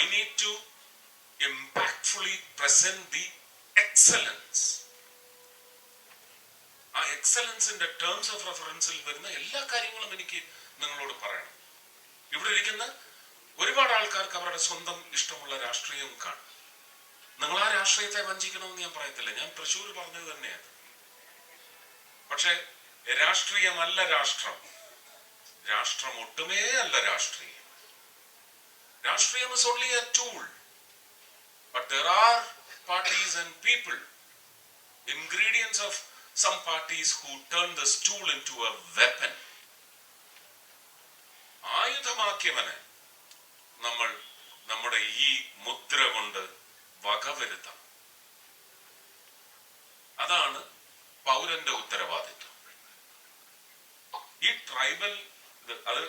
I need to impactfully present the excellence ആ എക്സലൻസിന്റെ terms of റെഫറൻസിൽ വരുന്ന എല്ലാ കാര്യങ്ങളും എനിക്ക് നിങ്ങളോട് പറയണം. ഇവിടെ ഇരിക്കുന്ന ഒരുപാട് ആൾക്കാർക്ക് അവരുടെ സ്വന്തം ഇഷ്ടമുള്ള രാഷ്ട്രീയം കാണും. നിങ്ങൾ ആ രാഷ്ട്രീയത്തെ വഞ്ചിക്കണമെന്ന് ഞാൻ പറയത്തില്ല. ഞാൻ തൃശ്ശൂർ പറഞ്ഞത് തന്നെയാണ്. പക്ഷെ രാഷ്ട്രീയമല്ല രാഷ്ട്രം. രാഷ്ട്രം ഒട്ടുമേ അല്ല രാഷ്ട്രീയം. രാഷ്ട്രീയം is only a tool but there are parties and people ingredients of some parties who turn this tool into a weapon ആയുധമാക്കിയവനെ നമ്മൾ നമ്മുടെ ഈ മുദ്ര കൊണ്ട് വകവരുത്തണം അതാണ് പൗരന്റെ ഉത്തരവാദിത്വം ഈ ട്രൈബൽ അത്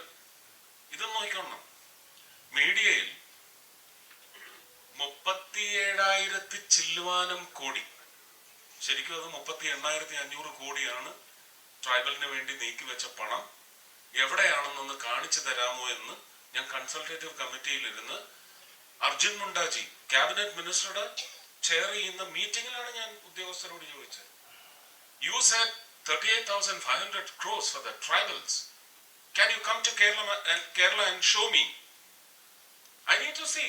ചില്ലുവാനം കോടി. ശരിക്കും അത് മുപ്പത്തി എണ്ണായിരത്തി അഞ്ഞൂറ് കോടിയാണ് ട്രൈബലിന് വേണ്ടി നീക്കിവെച്ച പണം. എവിടെയാണെന്നൊന്ന് കാണിച്ചു തരാമോ എന്ന് ഞാൻ കൺസൾട്ടേറ്റീവ് കമ്മിറ്റിയിലിരുന്ന് അർജുൻ മുണ്ടാജി ക്യാബിനറ്റ് മിനിസ്റ്ററുടെ ചെയർ ചെയ്യുന്ന മീറ്റിംഗിലാണ് ഞാൻ ഉദ്യോഗസ്ഥരോട് ചോദിച്ചത്. You sat thirty eight thousand five hundred crores for the tribals can you come to Kerala Kerala and show me I need to see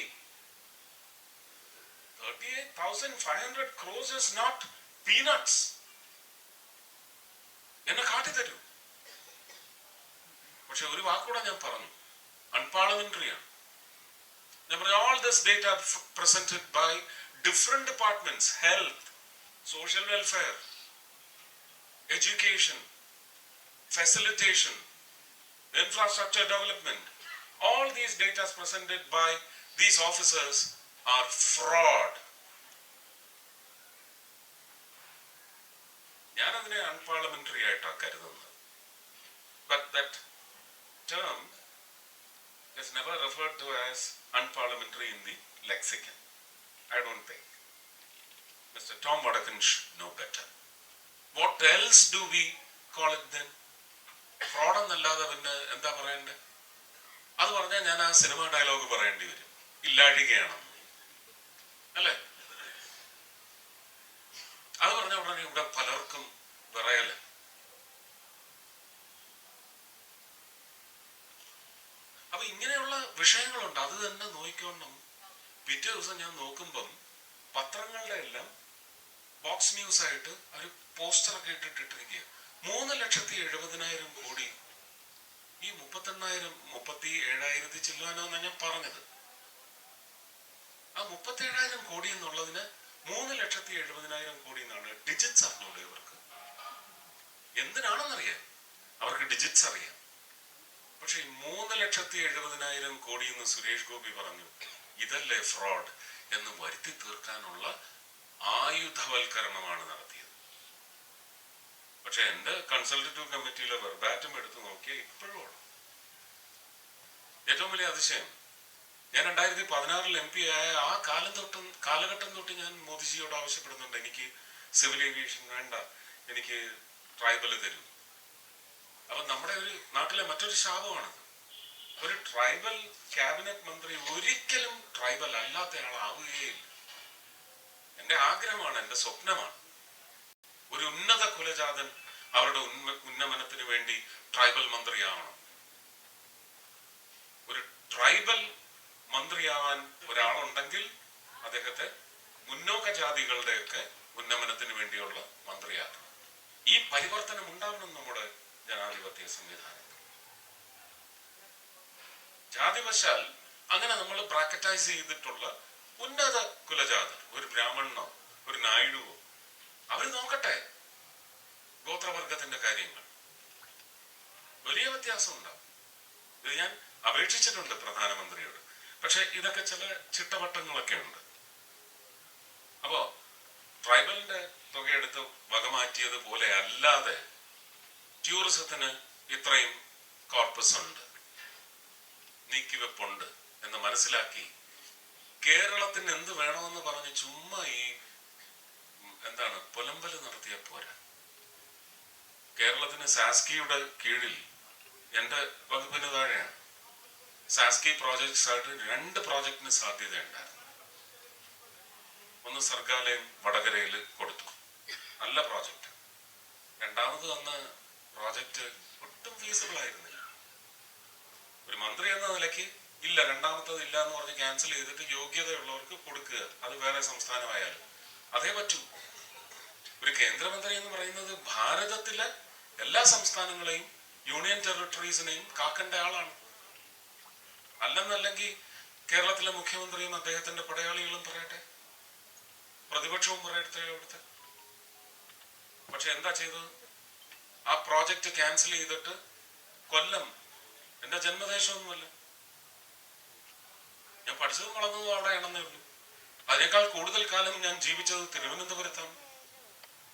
38,500 crores is not peanuts. എന്നെ കാട്ടിത്തരൂ പക്ഷെ ഒരു വാക്കൂടെ ഞാൻ പറഞ്ഞു അൺപാർലമെന്ററിയാണ് ഞാൻ പറഞ്ഞു all this data presented by different departments health social welfare education facilitation infrastructure development all these data presented by these officers are fraud ഞാൻ അതിനെ unparliamentary ആയിട്ടാണ് കരുതുന്നത് but that term is never referred to as unparliamentary in the lexicon. I don't think. Mr. Tom Vadakan should know better. What else do we call it then? Fraud എന്നല്ലാതെ പിന്നെ എന്താ പറയണ്ടേ അത് പറഞ്ഞാൽ ഞാൻ ആ സിനിമ ഡയലോഗ് പറയേണ്ടി വരും ഇല്ലാഴികയാണ് അല്ലേ? അത് പറഞ്ഞ ഉടനെ ഇവിടെ പലർക്കും വിറയൽ അപ്പൊ ഇങ്ങനെയുള്ള വിഷയങ്ങളുണ്ട്. അത് തന്നെ നോക്കിക്കൊണ്ടും പിറ്റേ ദിവസം ഞാൻ നോക്കുമ്പം പത്രങ്ങളുടെ എല്ലാം ബോക്സ് ന്യൂസ് ആയിട്ട് ഒരു പോസ്റ്ററൊക്കെ ഇട്ടിട്ടിട്ടിരിക്കുക മൂന്ന് ലക്ഷത്തി എഴുപതിനായിരം കോടി. ഈ മുപ്പത്തെണ്ണായിരം മുപ്പത്തി ഏഴായിരത്തി ചില്ലുവാനോന്നാ ഞാൻ പറഞ്ഞത്. ആ മുപ്പത്തി ഏഴായിരം കോടി എന്നുള്ളതിന് മൂന്ന് ലക്ഷത്തി എഴുപതിനായിരം കോടി എന്നാണ് ഡിജിറ്റ്സ് അറിഞ്ഞൂടെ ഇവർക്ക്. എന്തിനാണെന്നറിയാം? അവർക്ക് ഡിജിറ്റ്സ് അറിയാം. പക്ഷെ മൂന്ന് ലക്ഷത്തി എഴുപതിനായിരം കോടി എന്ന് സുരേഷ് ഗോപി പറഞ്ഞു ഇതല്ലേ ഫ്രോഡ് എന്ന് വരുത്തി തീർക്കാനുള്ള ആയുധവൽക്കരണമാണ് നടത്തിയത്. പക്ഷെ എന്റെ കൺസൾട്ടേറ്റീവ് കമ്മിറ്റിയിലെ വെർബാറ്റം എടുത്തു നോക്കിയാൽ ഇപ്പോഴും ഏറ്റവും വലിയ അതിശയം ഞാൻ രണ്ടായിരത്തി പതിനാറിൽ എം പി ആയ ആ കാലം തൊട്ട് കാലഘട്ടം തൊട്ട് ഞാൻ മോദിജിയോട് ആവശ്യപ്പെടുന്നുണ്ട്. എനിക്ക് സിവിൽ ഏവിയേഷൻ വേണ്ട എനിക്ക് ട്രൈബൽ തരൂ. അപ്പൊ നമ്മുടെ ഒരു നാട്ടിലെ മറ്റൊരു ശാപമാണത്. ഒരു ട്രൈബൽ ക്യാബിനറ്റ് മന്ത്രി ഒരിക്കലും ട്രൈബൽ അല്ലാത്ത ആളാവുകയില്ല എന്റെ ആഗ്രഹമാണ് എന്റെ സ്വപ്നമാണ്. ഒരു ഉന്നത കുലജാതൻ അവരുടെ ഉന്മ ഉന്നമനത്തിന് വേണ്ടി ട്രൈബൽ മന്ത്രിയാവണം. ഒരു ട്രൈബൽ മന്ത്രിയാവാൻ ഒരാളുണ്ടെങ്കിൽ അദ്ദേഹത്തെ മുന്നോക്ക ജാതികളുടെയൊക്കെ ഉന്നമനത്തിന് വേണ്ടിയുള്ള മന്ത്രിയാക്കണം. ഈ പരിവർത്തനം ഉണ്ടാവണം നമ്മുടെ ജനാധിപത്യ സംവിധാനത്തിൽ ജാതിവശാൽ അങ്ങനെ നമ്മൾ ബ്രാക്കറ്റൈസ് ചെയ്തിട്ടുള്ള ഉന്നത കുലജാതർ ഒരു ബ്രാഹ്മണനോ ഒരു നായിഡുവോ അവർ നോക്കട്ടെ ഗോത്രവർഗത്തിന്റെ കാര്യങ്ങൾ. വലിയ വ്യത്യാസം ഉണ്ടാവും ഇത് ഞാൻ അപേക്ഷിച്ചിട്ടുണ്ട് പ്രധാനമന്ത്രിയോട്. പക്ഷെ ഇതൊക്കെ ചില ചിട്ടവട്ടങ്ങളൊക്കെ ഉണ്ട് അപ്പോ ട്രൈബലിന്റെ തുകയെടുത്ത് വകമാറ്റിയത് പോലെ അല്ലാതെ ടൂറിസത്തിന് ഇത്രയും കോർപ്പസ് ഉണ്ട്. നീക്കിവെപ്പുണ്ട് എന്ന് മനസ്സിലാക്കി കേരളത്തിന് എന്ത് വേണമെന്ന് പറഞ്ഞ് ചുമ്മാ ഈ എന്താണ് പുലമ്പൽ നടത്തിയ പോരാ. കേരളത്തിന് സാസ്കിയുടെ കീഴിൽ എന്റെ വകുപ്പിന് താഴെയാണ്. സാസ്കി പ്രോജക്ട്സ് ആയിട്ട് രണ്ട് പ്രോജക്റ്റിന് സാധ്യതയുണ്ടായിരുന്നു ഒന്ന് സർഗാലയം വടകരയിൽ കൊടുത്തു. നല്ല പ്രോജക്റ്റ് രണ്ടാമത് വന്ന പ്രോജക്റ്റ് ഒട്ടും ഫീസിബിൾ ആയിരുന്നില്ല. ഒരു മന്ത്രി എന്ന നിലയ്ക്ക് ഇല്ല രണ്ടാമത്തത് ഇല്ല എന്ന് പറഞ്ഞ് ക്യാൻസൽ ചെയ്തിട്ട് യോഗ്യതയുള്ളവർക്ക് കൊടുക്കുക. അത് വേറെ സംസ്ഥാനമായാലും. അതേ പറ്റൂ. ഒരു കേന്ദ്രമന്ത്രി എന്ന് പറയുന്നത് ഭാരതത്തിലെ എല്ലാ സംസ്ഥാനങ്ങളെയും യൂണിയൻ ടെറിട്ടറീസിനെയും കാക്കേണ്ട ആളാണ്. അല്ലെന്നല്ലെങ്കിൽ കേരളത്തിലെ മുഖ്യമന്ത്രിയും അദ്ദേഹത്തിന്റെ പടയാളികളും പറയട്ടെ? പ്രതിപക്ഷവും പറയട്ടെ അവിടുത്തെ? പക്ഷെ എന്താ ചെയ്തത്? ആ പ്രോജക്റ്റ് ക്യാൻസൽ ചെയ്തിട്ട് കൊല്ലം. എന്റെ ജന്മദേശമൊന്നുമല്ല. ഞാൻ പഠിച്ചതും വളർന്നതും അവിടെയാണെന്നേ ഉള്ളൂ. അതിനേക്കാൾ കൂടുതൽ കാലം ഞാൻ ജീവിച്ചത് തിരുവനന്തപുരത്താണ്.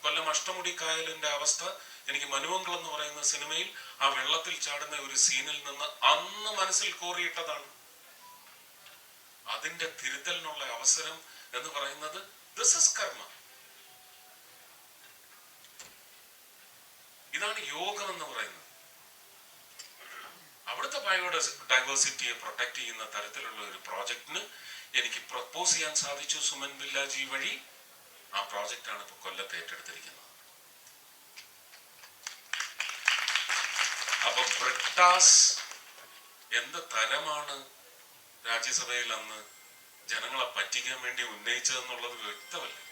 കൊല്ലം അഷ്ടമുടി കായലിന്റെ അവസ്ഥ എനിക്ക് മനുവങ്കൾ എന്ന് പറയുന്ന സിനിമയിൽ ആ വെള്ളത്തിൽ ചാടുന്ന ഒരു സീനിൽ നിന്ന് അന്ന് മനസ്സിൽ കോറിയിട്ടതാണ്. അതിന്റെ തിരുത്തലിനുള്ള അവസരം എന്ന് പറയുന്നത് ദിസ് ഇസ് കർമ്മ ഇതാണ് യോഗം എന്ന് പറയുന്നത്. അവിടുത്തെ ബയോ ഡൈവേഴ്സിറ്റിയെ പ്രൊട്ടക്ട് ചെയ്യുന്ന തരത്തിലുള്ള ഒരു പ്രോജക്റ്റിന് എനിക്ക് പ്രപ്പോസ് ചെയ്യാൻ സാധിച്ചു സുമൻ ബില്ലാജി വഴി. ആ പ്രോജക്റ്റാണ് ഇപ്പൊ കൊല്ലത്ത് ഏറ്റെടുത്തിരിക്കുന്നത്. അപ്പൊ ബ്രിട്ടാസ് എന്ത് തരമാണ് രാജ്യസഭയിൽ അന്ന് ജനങ്ങളെ പറ്റിക്കാൻ വേണ്ടി ഉന്നയിച്ചതെന്നുള്ളത് വ്യക്തമല്ല.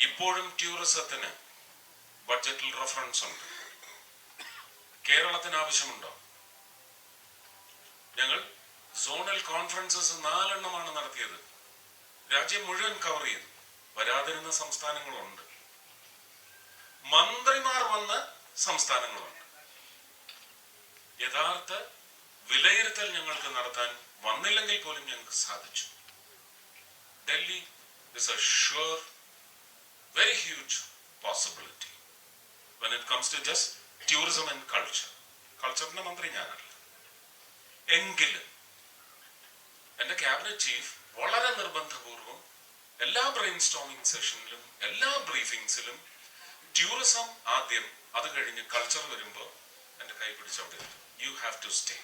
ഇപ്പോഴും ടൂറിസത്തിന് ബഡ്ജറ്റിൽ റെഫറൻസ് ഉണ്ട്. കേരളത്തിന് ആവശ്യമുണ്ടോ? ഞങ്ങൾ സോണൽ കോൺഫറൻസസ് നാലെണ്ണമാണ് നടത്തിയത്. രാജ്യം മുഴുവൻ കവർ ചെയ്തു. വരാതിരുന്ന സംസ്ഥാനങ്ങളുണ്ട്. മന്ത്രിമാർ വന്ന സംസ്ഥാനങ്ങളുണ്ട്. യഥാർത്ഥ വിലയിരുത്തൽ ഞങ്ങൾക്ക് നടത്താൻ വന്നില്ലെങ്കിൽ പോലും ഞങ്ങൾക്ക് സാധിച്ചു. Delhi is a sure very huge possibility when it comes to just tourism and culture കൾച്ചറിന്റെ മന്ത്രി ഞാനല്ല. എങ്കിലും എന്റെ ക്യാബിനറ്റ് ചീഫ് വളരെ നിർബന്ധപൂർവം എല്ലാ ബ്രെയിൻ സ്റ്റോമിംഗ് സെഷനിലും എല്ലാ ബ്രീഫിംഗ്സിലും ടൂറിസം ആദ്യം അത് കഴിഞ്ഞ് കൾച്ചർ വരുമ്പോൾ എന്റെ കൈ പിടിച്ചവിടെ യു ഹാവ് ടു സ്റ്റേ